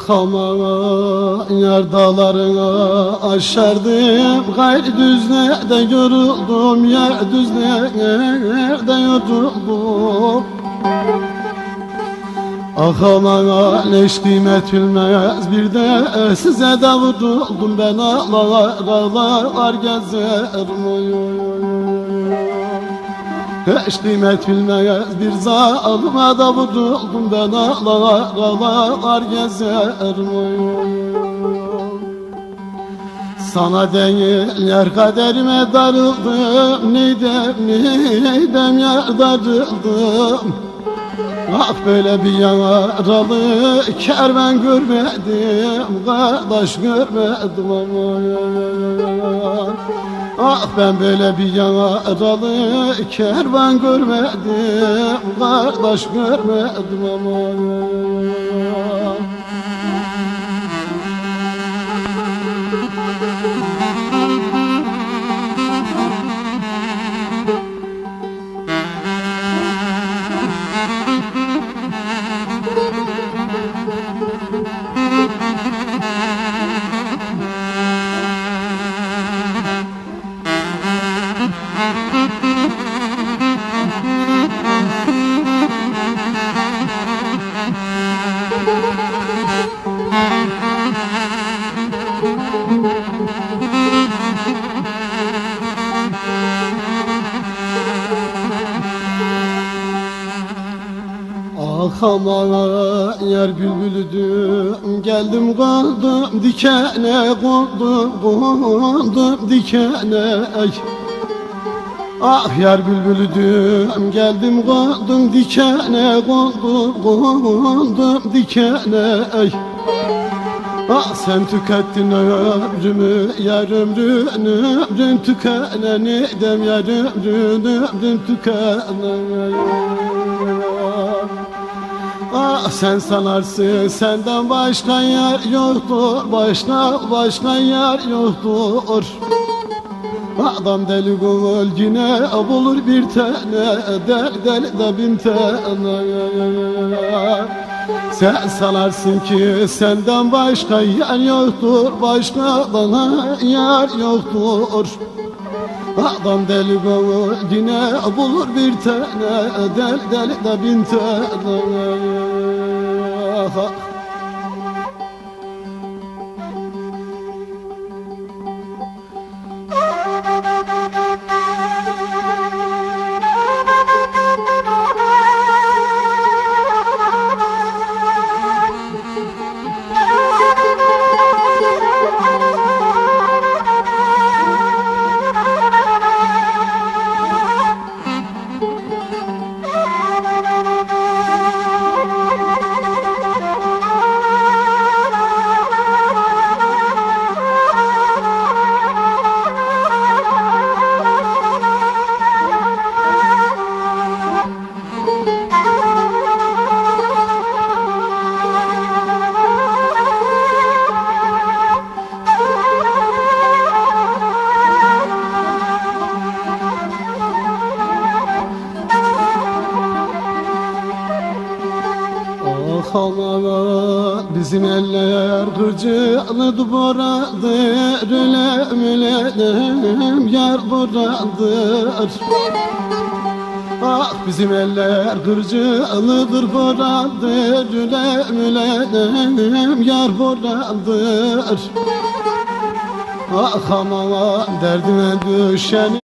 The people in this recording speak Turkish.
Akama yar dağlarına aşardım. Gayr düzlerde yoruldum Yer düzlerde yoruldum. Akama leş kıymet bilmez Bir de size de vuruldum Ben ağlar ağlar gezerim oy. Hiç kıymet bilmez bir zalıma da vuruldum ben ağlar ağlar gezerim. Sana değil yer kaderime darıldım Neydem neydem yer darıldım Ah böyle bir yaralı kervan görmedim Kardeş görmedim aman Ah ben böyle bir yaralı kervan görmedim Kardeş görmedim aman Akama yer bülbülüdüm Geldim kaldım dikene kondum Kondum dikene. Ah yar bülbülüdüm Geldim kaldım dikene kondum Kondum dikene. Ah sen tükettin ömrümü yar ömrün ömrün tükeneni dem yar ömrün ömrün tükeneni Ah sen sanarsın senden başka yer yoktur Başka başka yer yoktur. Adam deli gönül yine bulur bir tane Del del de bin tane. Sen sanarsın ki senden başka yer yoktur Başka bana yer yoktur Adam deli gönül yine bulur bir tane Del del de bin tane Aman bizim eller kırcılı duvaradır Ölem ölem yar buradır Ah bizim eller kırcılıdır buradır Ölem ölem yar buradır Ah aman derdime düşen